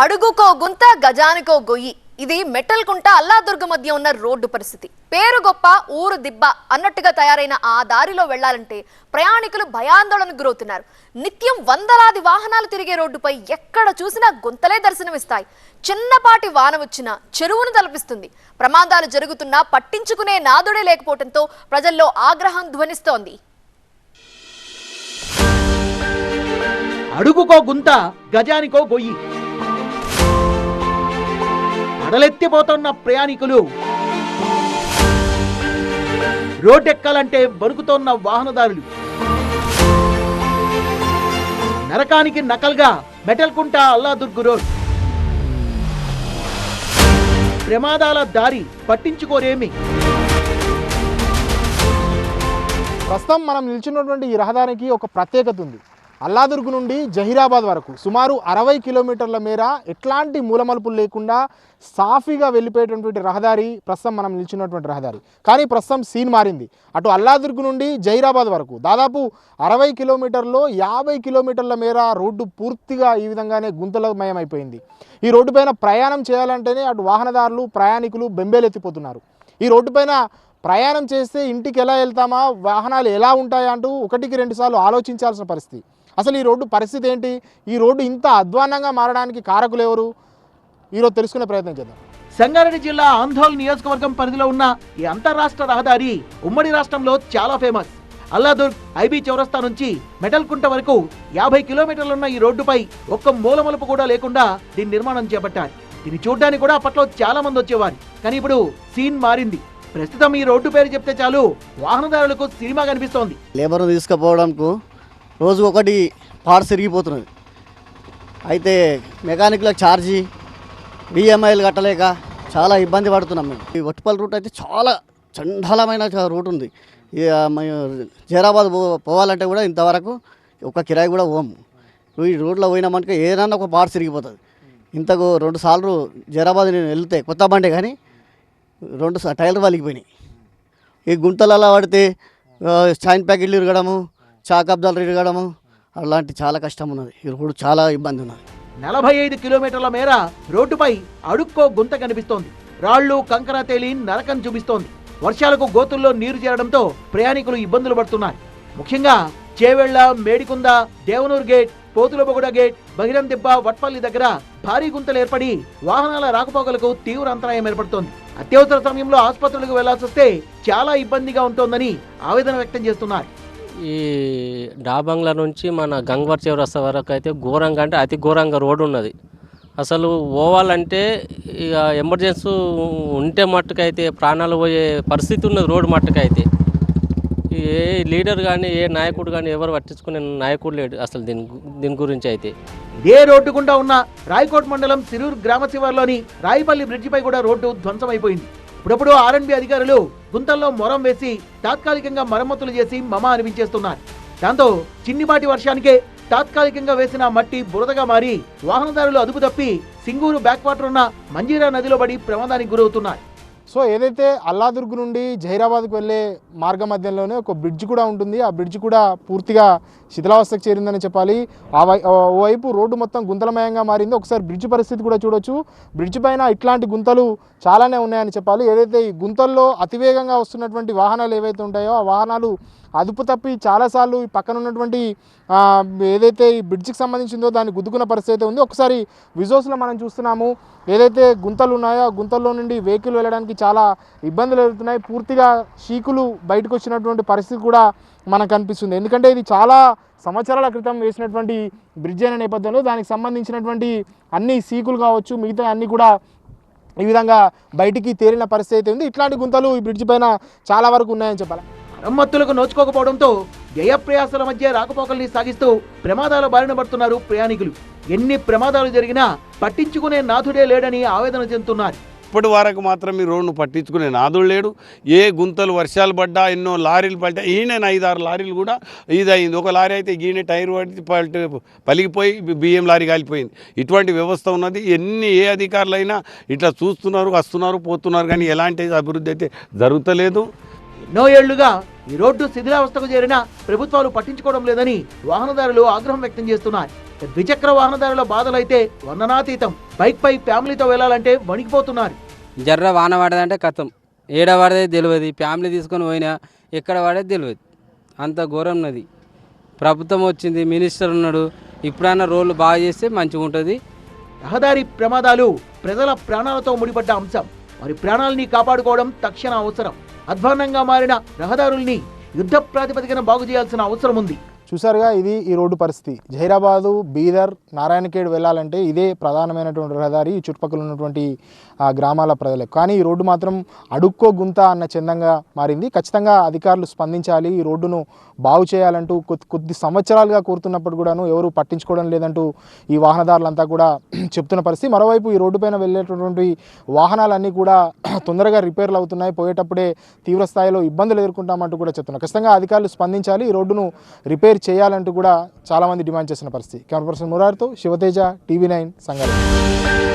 అడుగుకో గుంత గజానికో గొయ్యి. ఇది మెటల్ కుంట అల్లాదుర్గ మధ్య ఉన్న రోడ్డు పరిస్థితి. పేరు గొప్ప ఊరు దిబ్బ అన్నట్టుగా తయారైన ఆ దారిలో వెళ్ళాలంటే ప్రయాణికులు భయాందోళనకు గురవుతున్నారు. నిత్యం వందలాది వాహనాలు తిరిగే రోడ్డుపై ఎక్కడ చూసినా గుంతలే దర్శనమిస్తాయి. చిన్నపాటి వాన వచ్చినా చెరువును తలపిస్తుంది. ప్రమాదాలు జరుగుతున్నా పట్టించుకునే నాదుడే లేకపోవడంతో ప్రజల్లో ఆగ్రహం ధ్వనిస్తోంది. అడుగుకో గుంత గజానికో గొయ్యి. అడలెత్తిపోతున్న ప్రయాణికులు. రోడ్డెక్కాలంటే బరుకుతోన్న వాహనదారులు. నరకానికి నకల్గా మెటల్కుంట అల్లాదుర్గు రోడ్. ప్రమాదాల దారి పట్టించుకోరేమి? ప్రస్తుతం మనం నిలిచినటువంటి ఈ రహదారికి ఒక ప్రత్యేకత ఉంది. అల్లాదుర్గు నుండి జహీరాబాద్ వరకు సుమారు అరవై కిలోమీటర్ల మేర ఎట్లాంటి మూలమలుపులు లేకుండా సాఫీగా వెళ్ళిపోయేటటువంటి రహదారి ప్రస్తుతం మనం నిలిచినటువంటి రహదారి. కానీ ప్రస్తుతం సీన్ మారింది. అటు అల్లాదుర్గు నుండి జహీరాబాద్ వరకు దాదాపు అరవై కిలోమీటర్లో యాభై కిలోమీటర్ల మేర రోడ్డు పూర్తిగా ఈ విధంగానే గుంతలమయం అయిపోయింది ఈ రోడ్డు పైన ప్రయాణం చేయాలంటేనే అటు వాహనదారులు ప్రయాణికులు బెంబేలెత్తిపోతున్నారు. ఈ రోడ్డు పైన ప్రయాణం చేస్తే ఇంటికి ఎలా వెళ్తామా వాహనాలు ఎలా ఉంటాయా అంటూ ఒకటికి రెండుసార్లు ఆలోచించాల్సిన పరిస్థితి. అసలు ఈ రోడ్డు పరిస్థితి ఏంటి? ఈ రోడ్డు ఇంత అధ్వాన్నంగా మారడానికి కారకులు ఎవరు? ఈరోజు తెలుసుకునే ప్రయత్నం చేద్దాం. సంగారెడ్డి జిల్లా ఆంధోల్ నియోజకవర్గం పరిధిలో ఉన్న ఈ అంతర్రాష్ట్ర రహదారి ఉమ్మడి రాష్ట్రంలో చాలా ఫేమస్. అల్లాదుర్గ్ ఐబీ చౌరస్తా నుంచి మెటల్కుంట వరకు యాభై కిలోమీటర్లున్న ఈ రోడ్డుపై ఒక్క మూలమలుపు కూడా లేకుండా దీని నిర్మాణం చేపట్టారు. దీన్ని చూడ్డానికి కూడా అప్పట్లో చాలా మంది వచ్చేవారు. కానీ ఇప్పుడు సీన్ మారింది. ప్రస్తుతం ఈ రోడ్డు పేరు చెప్తే చాలు వాహనదారులకు సినిమా కనిపిస్తోంది. లేబర్ను తీసుకుపోవడానికి రోజు ఒకటి పార్ట్స్ ఇరిగిపోతున్నది అయితే మెకానిక్లకు ఛార్జీ బిఎంఐలు కట్టలేక చాలా ఇబ్బంది పడుతున్నాం మేము. ఈ వట్టుపల్లి రూట్ అయితే చాలా చండాలమైన రూట్ ఉంది. జైరాబాద్ పో- పోవాలంటే కూడా ఇంతవరకు ఒక కిరాయి కూడా పోము. ఈ రోడ్లో పోయినామనుక ఏదన్నా ఒక పార్ట్స్ తిరిగిపోతుంది. ఇంతకు రెండు సార్లు జైరాబాద్ నేను వెళ్తే కొత్త బండి కానీ రెండు సా- టైర్లు పలిగిపోయినాయి ఈ గుంతలలో పడితే ఆ, చైన్ ప్యాకెట్లు ఇరగడము చాకబ్దాలు ఇరగడము అలాంటి చాలా కష్టం ఉన్నది. ఇప్పుడు చాలా ఇబ్బంది ఉన్నది. నలభై ఐదు కిలోమీటర్ల మేర రోడ్డుపై అడుక్కో గుంత కనిపిస్తోంది. రాళ్ళు కంకర తేలి నరకం చూపిస్తోంది. వర్షాలకు గోతుల్లో నీరు చేరడంతో ప్రయాణికులు ఇబ్బందులు పడుతున్నారు. ముఖ్యంగా చేవెళ్ళ మేడికుంద దేవనూరు గేట్ పోతులబొగుడ గేట్ బహిరం దిబ్బ వట్పల్లి దగ్గర భారీ గుంతలు ఏర్పడి వాహనాల రాకపోకలకు తీవ్ర అంతరాయం ఏర్పడుతోంది. అత్యవసర సమయంలో ఆసుపత్రులకు వెళ్ళాల్సి వస్తే చాలా ఇబ్బందిగా ఉంటోందని ఆవేదన వ్యక్తం చేస్తున్నారు. ఈ డాబంగ్లా నుంచి మన గంగవర్ చివరస్త వరకు అయితే ఘోరంగా అంటే అతి ఘోరంగా రోడ్డు ఉన్నది. అసలు పోవాలంటే ఇక ఎమర్జెన్సీ ఉంటే మట్టుకైతే ప్రాణాలు పోయే పరిస్థితి ఉన్నది రోడ్డు మట్టుకైతే. ఏ లీడర్ కానీ ఏ నాయకుడు కానీ ఎవరు పట్టించుకునే నాయకుడు లేడు అసలు దీని దీని గురించి అయితే. ఇదే రోడ్డు గుండా ఉన్న రాయకోట్ మండలం సిరూర్ గ్రామ శివార్లోని రాయిపల్లి బ్రిడ్జిపై కూడా రోడ్డు ధ్వంసమైపోయింది. ఇప్పుడప్పుడు ఆర్ఎన్బి అధికారులు గుంతల్లో మొరం వేసి తాత్కాలికంగా మరమ్మతులు చేసి మమ అనిపించేస్తున్నారు. దాంతో చిన్నిపాటి వర్షానికే తాత్కాలికంగా వేసిన మట్టి బురదగా మారి వాహనదారులు అదుపు తప్పి సింగూరు బ్యాక్ వాటర్ ఉన్న మంజీరా నదిలో పడి ప్రమాదానికి గురవుతున్నారు. సో ఏదైతే అల్లాదుర్గ్ నుండి జహీరాబాద్కు వెళ్ళే మార్గ మధ్యంలోనే ఒక బ్రిడ్జ్ కూడా ఉంటుంది ఆ బ్రిడ్జ్ కూడా పూర్తిగా శిథిలావస్థకు చేరిందని చెప్పాలి. ఆ వై ఓవైపు రోడ్డు మొత్తం గుంతలమయంగా మారింది. ఒకసారి బ్రిడ్జ్ పరిస్థితి కూడా చూడొచ్చు. బ్రిడ్జ్ పైన ఇట్లాంటి గుంతలు చాలానే ఉన్నాయని చెప్పాలి. ఏదైతే ఈ గుంతల్లో అతివేగంగా వస్తున్నటువంటి వాహనాలు ఏవైతే ఉంటాయో ఆ వాహనాలు అదుపు తప్పి చాలాసార్లు ఈ పక్కన ఉన్నటువంటి ఏదైతే ఈ బ్రిడ్జికి సంబంధించిందో దాన్ని గుద్దుకున్న పరిస్థితి అయితే ఉంది. ఒకసారి విజువల్స్లో మనం చూస్తున్నాము ఏదైతే గుంతలు ఉన్నాయో ఆ గుంతల్లో నుండి వెహికల్ వెళ్ళడానికి చాలా ఇబ్బందులు ఎదుగుతున్నాయి పూర్తిగా షీకులు బయటకు వచ్చినటువంటి పరిస్థితి కూడా మనకు కనిపిస్తుంది ఎందుకంటే ఇది చాలా సంవత్సరాల క్రితం వేసినటువంటి బ్రిడ్జ్ అనే నేపథ్యంలో దానికి సంబంధించినటువంటి అన్ని సీకులు కావచ్చు మిగతా అన్ని కూడా ఈ విధంగా బయటికి తేలిన పరిస్థితి అయితే ఉంది. ఇట్లాంటి గుంతలు ఈ బ్రిడ్జ్ పైన చాలా వరకు ఉన్నాయని చెప్పాలి. మరమ్మతులకు నోచుకోకపోవడంతో వ్యయప్రయాసాల మధ్య రాకపోకల్ని సాగిస్తూ ప్రమాదాల బారిన పడుతున్నారు ప్రయాణికులు. ఎన్ని ప్రమాదాలు జరిగినా పట్టించుకునే నాథుడే లేడని ఆవేదన చెందుతున్నారు. ఇప్పటి వరకు మాత్రం ఈ రోడ్ను పట్టించుకునే నాదుడు లేడు. ఏ గుంతలు వర్షాలు పడ్డా ఎన్నో లారీలు పడ్డా ఈయన ఐదారు లారీలు కూడా ఇదయింది. ఒక లారీ అయితే ఈయన టైర్ పడి పల్టి పలిగిపోయి బియ్యం లారీ కాలిపోయింది. ఇటువంటి వ్యవస్థ ఉన్నది. ఎన్ని ఏ అధికారులైనా ఇట్లా చూస్తున్నారు వస్తున్నారు పోతున్నారు కానీ ఎలాంటి అభివృద్ధి అయితే జరుగుతలేదు. ఎన్నో ఏళ్ళుగా ఈ రోడ్డు శిథిలావస్థకు చేరిన ప్రభుత్వాలు పట్టించుకోవడం లేదని వాహనదారులు ఆగ్రహం వ్యక్తం చేస్తున్నారు ద్విచక్ర వాహనదారుల బాధలైతే వర్ణనాతీతం. బైక్ పై ఫ్యామిలీతో వెళ్ళాలంటే వణికిపోతున్నారు. జర్ర వాన పడదంటే కథం. ఏడ పడేది తెలియదు ఫ్యామిలీ తీసుకొని పోయినా ఎక్కడ పడేది తెలియదు అంత ఘోరం ఉన్నది ప్రభుత్వం వచ్చింది మినిస్టర్ ఉన్నాడు. ఇప్పుడైనా రోడ్లు బాగా చేస్తే మంచిగా ఉంటుంది రహదారి ప్రమాదాలు ప్రజల ప్రాణాలతో ముడిపడ్డ అంశం. వారి ప్రాణాలని కాపాడుకోవడం తక్షణ అవసరం. అధ్వాన్నంగా మారిన రహదారుల్ని యుద్ధ ప్రాతిపదికన బాగు చేయాల్సిన అవసరం ఉంది చూసారుగా ఇది ఈ రోడ్డు పరిస్థితి. జహీరాబాదు బీదర్ నారాయణఖేడ్ వెళ్ళాలంటే ఇదే ప్రధానమైనటువంటి రహదారి ఈ చుట్టుపక్కల ఉన్నటువంటి గ్రామాల ప్రజలకు కానీ ఈ రోడ్డు మాత్రం అడుక్కో గుంత అన్న చందంగా మారింది. ఖచ్చితంగా అధికారులు స్పందించాలి ఈ రోడ్డును బాగు చేయాలంటూ కొద్ది కొద్ది సంవత్సరాలుగా కోరుతున్నప్పుడు కూడాను ఎవరు పట్టించుకోవడం లేదంటూ ఈ వాహనదారులంతా కూడా చెప్తున్న పరిస్థితి. మరోవైపు ఈ రోడ్డు పైన వెళ్ళేటటువంటి వాహనాలన్నీ కూడా తొందరగా రిపేర్లు అవుతున్నాయి. పోయేటప్పుడే తీవ్ర స్థాయిలో ఇబ్బందులు ఎదుర్కొంటామంటూ కూడా చెప్తున్నారు. ఖచ్చితంగా అధికారులు స్పందించాలి ఈ రోడ్డును రిపేర్ చేయాలంటూ కూడా చాలామంది డిమాండ్ చేసిన పరిస్థితి. కెమెరా పర్సన్ మురారితో శివతేజ టీవీ నైన్ సంగారెడ్డి.